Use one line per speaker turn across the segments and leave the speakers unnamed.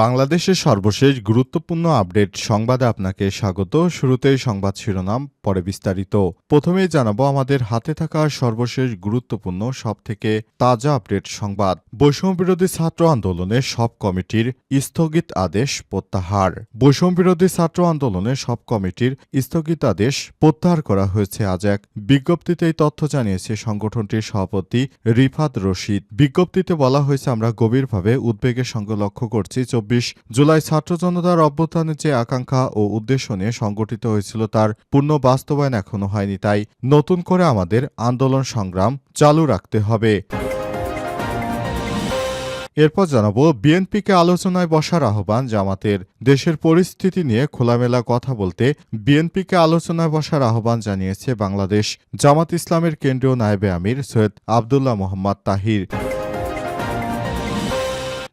বাংলাদেশের সর্বশেষ গুরুত্বপূর্ণ আপডেট সংবাদে আপনাকে স্বাগত। শুরুতেই সংবাদ শিরোনাম, পরে বিস্তারিত। প্রথমেই জানাব, আমাদের হাতে থাকা সর্বশেষ গুরুত্বপূর্ণ, সবথেকে তাজা আপডেট সংবাদ। বৈষম্য বিরোধী ছাত্র আন্দোলনের সব কমিটির স্থগিত আদেশ প্রত্যাহার। বৈষম্য বিরোধী ছাত্র আন্দোলনের সব কমিটির স্থগিত আদেশ প্রত্যাহার করা হয়েছে আজ এক বিজ্ঞপ্তিতে। এই তথ্য জানিয়েছে সংগঠনটির সভাপতি রিফাত রশিদ। বিজ্ঞপ্তিতে বলা হয়েছে, আমরা গভীরভাবে উদ্বেগের সঙ্গে লক্ষ্য করছি। চব্বিশ জুলাই ছাত্র জনতার অভ্যুত্থানের যে আকাঙ্ক্ষা ও উদ্দেশ্য নিয়ে সংগঠিত হয়েছিল তার পূর্ণ বাস্তবায়ন এখনও হয়নি। তাই নতুন করে আমাদের আন্দোলন সংগ্রাম চালু রাখতে হবে। এরপর জানাব, বিএনপিকে আলোচনায় বসার আহ্বান জামাতের। দেশের পরিস্থিতি নিয়ে খোলামেলা কথা বলতে বিএনপিকে আলোচনায় বসার আহ্বান জানিয়েছে বাংলাদেশ জামাত ইসলামের কেন্দ্রীয় নায়েবে আমির সৈয়দ আবদুল্লাহ মোহাম্মদ তাহির।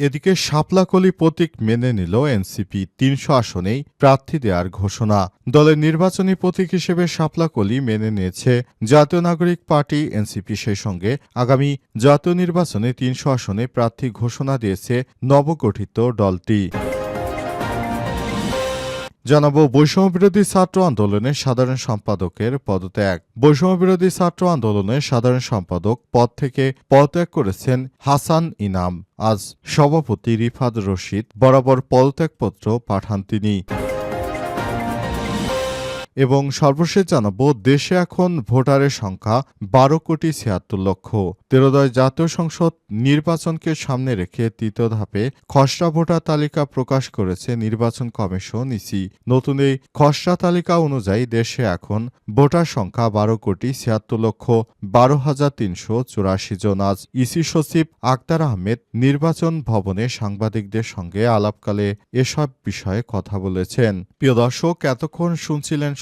এদিকে শাপলাকলি প্রতীক মেনে নিল এনসিপি তিনশো আসনেই প্রার্থী দেওয়ার ঘোষণা। দলের নির্বাচনী প্রতীক হিসেবে শাপলাকলি মেনে নিয়েছে জাতীয় নাগরিক পার্টি এনসিপি। সেই সঙ্গে আগামী জাতীয় নির্বাচনে তিনশো আসনে প্রার্থী ঘোষণা দিয়েছে নবগঠিত দলটি। জানাব বৈষম্য বিরোধী ছাত্র আন্দোলনের সাধারণ সম্পাদকের পদত্যাগ। বৈষম্য বিরোধী ছাত্র আন্দোলনের সাধারণ সম্পাদক পদ থেকে পদত্যাগ করেছেন হাসান ইনাম। আজ সভাপতি রিফাদ রশিদ, বরাবর পদত্যাগপত্র পাঠান তিনি। এবং সর্বশেষ জানাব, দেশে এখন ভোটারের সংখ্যা বারো কোটি ছিয়াত্তর লক্ষ। তেরোদয় জাতীয় সংসদ নির্বাচনকে সামনে রেখে তৃতীয় ধাপে খসড়া ভোটার তালিকা প্রকাশ করেছে নির্বাচন কমিশন, ইসি। নতুন এই খসড়া তালিকা অনুযায়ী দেশে এখন ভোটার সংখ্যা বারো কোটি ছিয়াত্তর লক্ষ বারো হাজার তিনশো চুরাশি জন। আজ ইসি সচিব আক্তার আহমেদ নির্বাচন ভবনে সাংবাদিকদের সঙ্গে আলাপকালে এসব বিষয়ে কথা বলেছেন। প্রিয় দর্শক, এতক্ষণ শুনছিলেন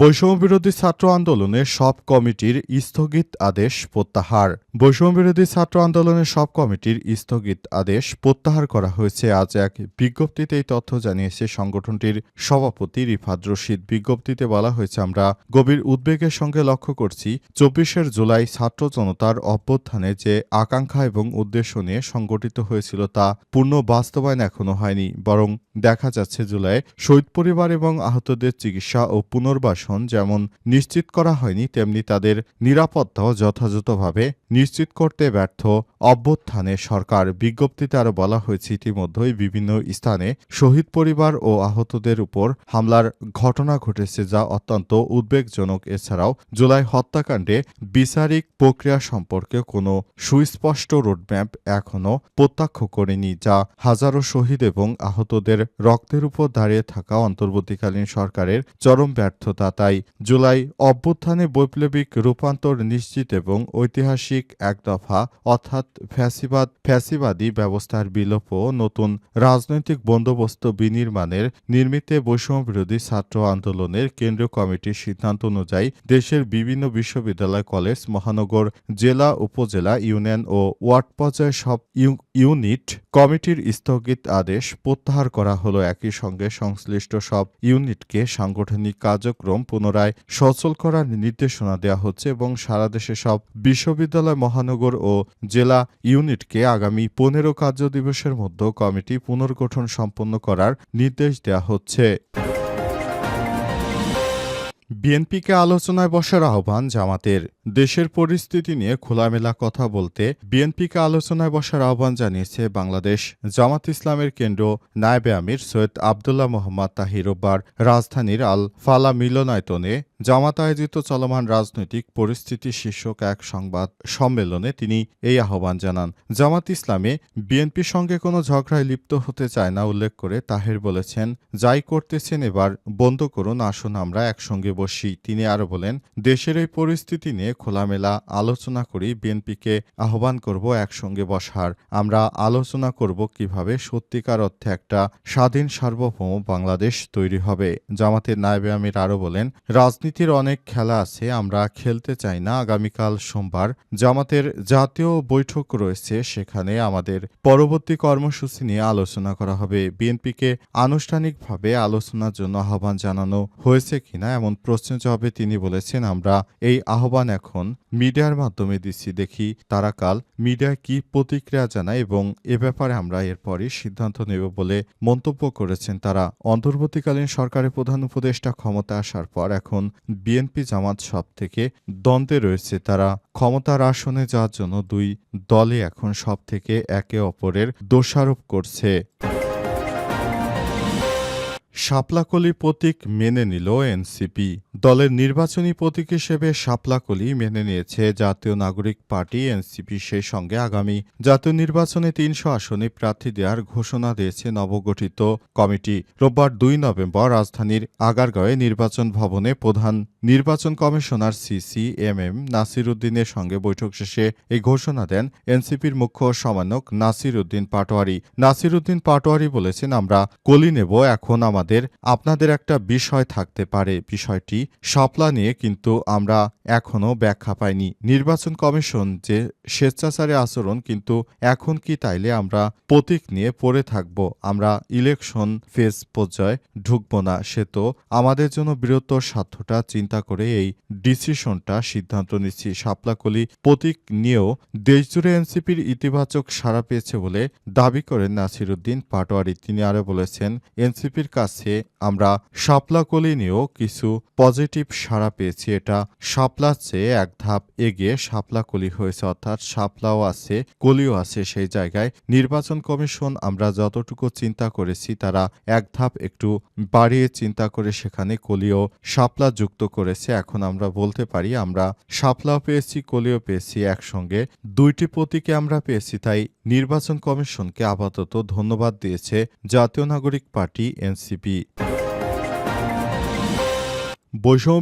বৈষম্য বিরোধী ছাত্র আন্দোলনে সব কমিটির স্থগিত আদেশ প্রত্যাহার। বৈষম্য বিরোধী ছাত্র আন্দোলনের সব কমিটির স্থগিত আদেশ প্রত্যাহার করা হয়েছে। আজ এক বিজ্ঞপ্তিতে এই তথ্য জানিয়েছে সংগঠনটির সভাপতি রিফাত রশিদ। বিজ্ঞপ্তিতে বলা হয়েছে, আমরা গভীর উদ্বেগের সঙ্গে লক্ষ্য করছি, চব্বিশের জুলাই ছাত্র জনতার অভ্যুত্থানে যে আকাঙ্ক্ষা এবং উদ্দেশ্য নিয়ে সংগঠিত হয়েছিল তা পূর্ণ বাস্তবায়ন এখনও হয়নি। বরং দেখা যাচ্ছে, জুলাই শহীদ পরিবার এবং আহতদের চিকিৎসা ও পুনর্বাসন যেমন নিশ্চিত করা হয়নি, তেমনি তাদের নিরাপত্তাও যথাযথভাবে নিশ্চিত করতে ব্যর্থ। অভ্যুত্থানে সরকার বিজ্ঞপ্তিতে আরও বলা হয়েছে, ইতিমধ্যেই বিভিন্ন স্থানে শহীদ পরিবার ও আহতদের উপর হামলার ঘটনা ঘটেছে, যা অত্যন্ত উদ্বেগজনক। এছাড়াও জুলাই হত্যাকাণ্ডে বিচারিক প্রক্রিয়া সম্পর্কে কোনো সুস্পষ্ট রোডম্যাপ এখনও প্রত্যক্ষ করেনি, যা হাজারো শহীদ এবং আহতদের রক্তের উপর দাঁড়িয়ে থাকা অন্তর্বর্তীকালীন সরকারের চরম ব্যর্থতা তাই জুলাই অভ্যুত্থানে বৈপ্লবিক রূপান্তর নিশ্চিত এবং ঐতিহাসিক এক দফা, অর্থাৎ ফ্যাসিবাদ, ফ্যাসিবাদী ব্যবস্থার বিলোপ ও নতুন রাজনৈতিক বন্দোবস্ত বিনির্মাণের নির্মিতে বৈষম্য বিরোধী ছাত্র আন্দোলনের কেন্দ্রীয় কমিটির সিদ্ধান্ত অনুযায়ী দেশের বিভিন্ন বিশ্ববিদ্যালয়, কলেজ, মহানগর, জেলা, উপজেলা, ইউনিয়ন ও ওয়ার্ড পর্যায়ে সব ইউ- ইউনিট কমিটির স্থগিত আদেশ প্রত্যাহার করা হলো একই সঙ্গে সংশ্লিষ্ট সব ইউনিটকে সাংগঠনিক কার্যক্রম পুনরায় সচল করার নির্দেশনা দেওয়া হচ্ছে এবং সারা দেশে সব বিশ্ববিদ্যালয়, মহানগর ও জেলা ইউনিটকে আগামী পনেরো কার্য দিবসের মধ্যে কমিটি পুনর্গঠন সম্পন্ন করার নির্দেশ দেওয়া হচ্ছে। বিএনপিকে আলোচনায় বসার আহ্বান জামাতের। দেশের পরিস্থিতি নিয়ে খোলামেলা কথা বলতে বিএনপিকে আলোচনায় বসার আহ্বান জানিয়েছে বাংলাদেশ জামাত ইসলামের কেন্দ্র নায়েবে আমির সৈয়দ আবদুল্লাহ মোহাম্মদ তাহিরোবার রাজধানীর আল ফালা মিলনায়তনে জামাত আয়োজিত চলমান রাজনৈতিক পরিস্থিতি শীর্ষক এক সংবাদ সম্মেলনে তিনি এই আহ্বান জানান। জামাত ইসলামে বিএনপির সঙ্গে কোনো ঝগড়ায় লিপ্ত হতে চায় না উল্লেখ করে তাহের বলেছেন, যাই করতেছেন এবার বন্ধ করুন, আসুন আমরা একসঙ্গে বসি। তিনি আরও বলেন, দেশের এই পরিস্থিতি নিয়ে খোলামেলা আলোচনা করি, বিএনপিকে আহ্বান করব একসঙ্গে বসার। আমরা আলোচনা করব কীভাবে সত্যিকার অর্থে একটা স্বাধীন সার্বভৌম বাংলাদেশ তৈরি হবে। জামাতের নায়েবে আমির আরও বলেন রাজনীতির অনেক খেলা আছে, আমরা খেলতে চাই না। আগামীকাল সোমবার জামাতের জাতীয় বৈঠক রয়েছে, সেখানে আমাদের পরবর্তী কর্মসূচি নিয়ে আলোচনা করা হবে। বিএনপিকে আনুষ্ঠানিকভাবে আলোচনার জন্য আহ্বান জানানো হয়েছে কিনা এমন প্রশ্নের জবাবে তিনি বলেছেন, আমরা এই আহ্বান এখন মিডিয়ার মাধ্যমে দিচ্ছি, দেখি তারা কাল মিডিয়ায় কি প্রতিক্রিয়া জানায় এবং এ ব্যাপারে আমরা এরপরই সিদ্ধান্ত নেব বলে মন্তব্য করেছেন তারা। অন্তর্বর্তীকালীন সরকারের প্রধান উপদেষ্টা ক্ষমতা আসার পর এখন বিএনপি জামাত সব থেকে দ্বন্দ্বে রয়েছে। তারা ক্ষমতার আসনে যাওয়ার জন্য দুই দলে এখন সব থেকে একে অপরের দোষারোপ করছে। শাপলাকলি প্রতীক মেনে নিল এনসিপি। দলের নির্বাচনী প্রতীক হিসেবে শাপলাকলি মেনে নিয়েছে জাতীয় নাগরিক পার্টি এনসিপি সেই সঙ্গে আগামী। জাতীয় নির্বাচনে তিনশো আসনে প্রার্থী দেওয়ার ঘোষণা দিয়েছে নবগঠিত কমিটি। রোববার দুই নভেম্বর রাজধানীর আগারগাঁওয়ে নির্বাচন ভবনে প্রধান নির্বাচন commissioner CC M M Nasir উদ্দিনের সঙ্গে বৈঠক শেষে এই ঘোষণা দেন এনসিপির মুখ্য সমন্বয়ক নাসির উদ্দিন পাটোয়ারি। নাসির উদ্দিন পাটোয়ারি বলেছেন, আমরা কলি নেব, এখন আমাদের আপনাদের একটা বিষয় থাকতে পারে। বিষয়টি শাপলা নিয়ে কিন্তু আমরা এখনও ব্যাখ্যা পাইনি। নির্বাচন কমিশন যে স্বেচ্ছাচারী আচরণ কিন্তু এখন কি তাইলে আমরা প্রতীক নিয়ে পড়ে থাকব। আমরা ইলেকশন ফেজ পর্যায়ে ঢুকব না। সে তো আমাদের জন্য বৃহত্তর স্বার্থটা চিন্তা করে এই ডিসিশনটা সিদ্ধান্ত নিচ্ছি। শাপলাকলি প্রতীক নিয়েও দেশজুড়ে এনসিপির ইতিবাচক সাড়া পেয়েছে বলে দাবি করেন নাসিরুদ্দিন পাটোয়ারি। তিনি আরও বলেছেন, এনসিপির কাছে আমরা শাপলাকলি নিয়েও কিছু পজিটিভ সাড়া পেয়েছি। এটা শাপলার চেয়ে এক ধাপ এগিয়ে শাপলাকলি হয়েছে, অর্থাৎ শাপলাও আছে, কলিও আছে সেই জায়গায়। নির্বাচন কমিশন আমরা যতটুকু চিন্তা করেছি, তারা এক ধাপ একটু বাড়িয়ে চিন্তা করে সেখানে কলিও শাপলা যুক্ত করেছে। এখন আমরা বলতে পারি, আমরা শাপলাও পেয়েছি, কলিও পেয়েছি একসঙ্গে। দুইটি প্রতীকে আমরা পেয়েছি, তাই নির্বাচন কমিশনকে আপাতত ধন্যবাদ দিয়েছে জাতীয় নাগরিক পার্টি, এনসিপি। বৈষম্য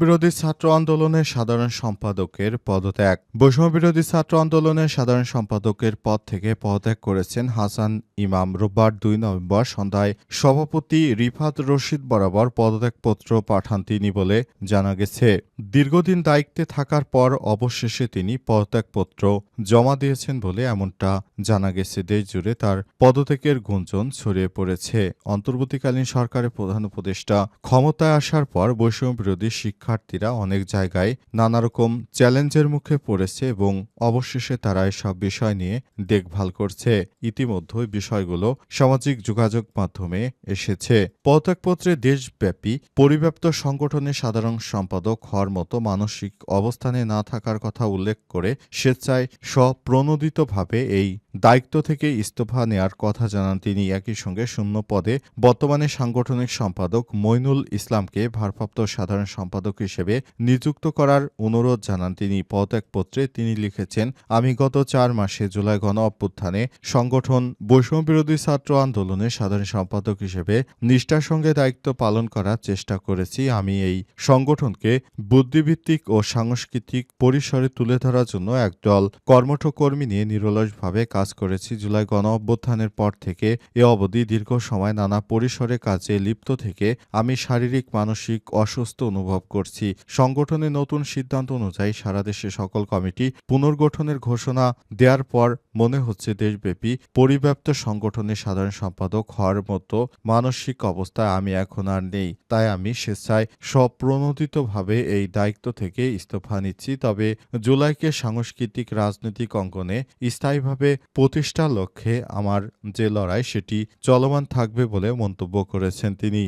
বিরোধী ছাত্র আন্দোলনের সাধারণ সম্পাদকের পদত্যাগ। বৈষম্য বিরোধী ছাত্র আন্দোলনের সাধারণ সম্পাদকের পদ থেকে পদত্যাগ করেছেন হাসান ইমাম। রোববার দুই নভেম্বর সন্ধ্যায় সভাপতি রিফাত রশিদ বরাবর পদত্যাগপত্র পাঠান তিনি বলে জানা গেছে। দীর্ঘদিন দায়িত্বে থাকার পর অবশেষে তিনি পদত্যাগপত্র জমা দিয়েছেন বলে এমনটা জানা গেছে। দেশজুড়ে তার পদত্যাগের গুঞ্জন ছড়িয়ে পড়েছে। অন্তর্বর্তীকালীন সরকারের প্রধান উপদেষ্টা ক্ষমতায় আসার পর বৈষম্য বিরোধী শিক্ষার্থীরা অনেক জায়গায় নানা রকম চ্যালেঞ্জের মুখে পড়েছে এবং অবশেষে তারা এসব বিষয় নিয়ে দেখভাল করছে। ইতিমধ্যে বিষয়গুলো সামাজিক যোগাযোগ মাধ্যমে এসেছে। পদত্যাগপত্রে দেশব্যাপী পরিব্যাপ্ত সংগঠনের সাধারণ সম্পাদক হওয়ার মতো মানসিক অবস্থানে না থাকার কথা উল্লেখ করে স্বেচ্ছায় স্বপ্রণোদিতভাবে এই দায়িত্ব থেকে ইস্তফা নেয়ার কথা জানান তিনি। একই সঙ্গে শূন্য পদে বর্তমানে সাংগঠনিক সম্পাদক মইনুল ইসলামকে ভারপ্রাপ্ত সাধারণ সম্পাদক হিসেবে নিযুক্ত করার অনুরোধ জানান তিনি। পদত্যাগপত্রে তিনি লিখেছেন, আমি গত চার মাসে জুলাই গণ অভ্যুত্থানে সংগঠন বৈষম্য বিরোধী ছাত্র আন্দোলনের সাধারণ সম্পাদক হিসেবে নিষ্ঠার সঙ্গে দায়িত্ব পালন করার চেষ্টা করেছি। আমি এই সংগঠনকে বুদ্ধিভিত্তিক ও সাংস্কৃতিক পরিসরে তুলে ধরার জন্য একদল কর্মঠ কর্মী নিয়ে নিরলসভাবে কাজ করেছি। জুলাই গণ অভ্যুত্থানের পর থেকে এ অবধি দীর্ঘ সময় নানা পরিসরে কাজে লিপ্ত থেকে আমি শারীরিক, মানসিক অসুস্থ অনুভব করছি। সংগঠনের নতুন সিদ্ধান্ত অনুযায়ী সারা দেশে সকল কমিটি পুনর্গঠনের ঘোষণা দেওয়ার পর মনে হচ্ছে দেশব্যাপী পরিব্যাপ্ত সংগঠনের সাধারণ সম্পাদক হওয়ার মতো মানসিক অবস্থায় আমি এখন আর নেই। তাই আমি স্বেচ্ছায় স্বপ্রণোদিতভাবে এই দায়িত্ব থেকে ইস্তফা নিচ্ছি। তবে জুলাইকে সাংস্কৃতিক রাজনৈতিক অঙ্গনে স্থায়ীভাবে প্রতিষ্ঠার লক্ষ্যে আমার যে লড়াই সেটি চলমান থাকবে বলে মন্তব্য করেছেন তিনি।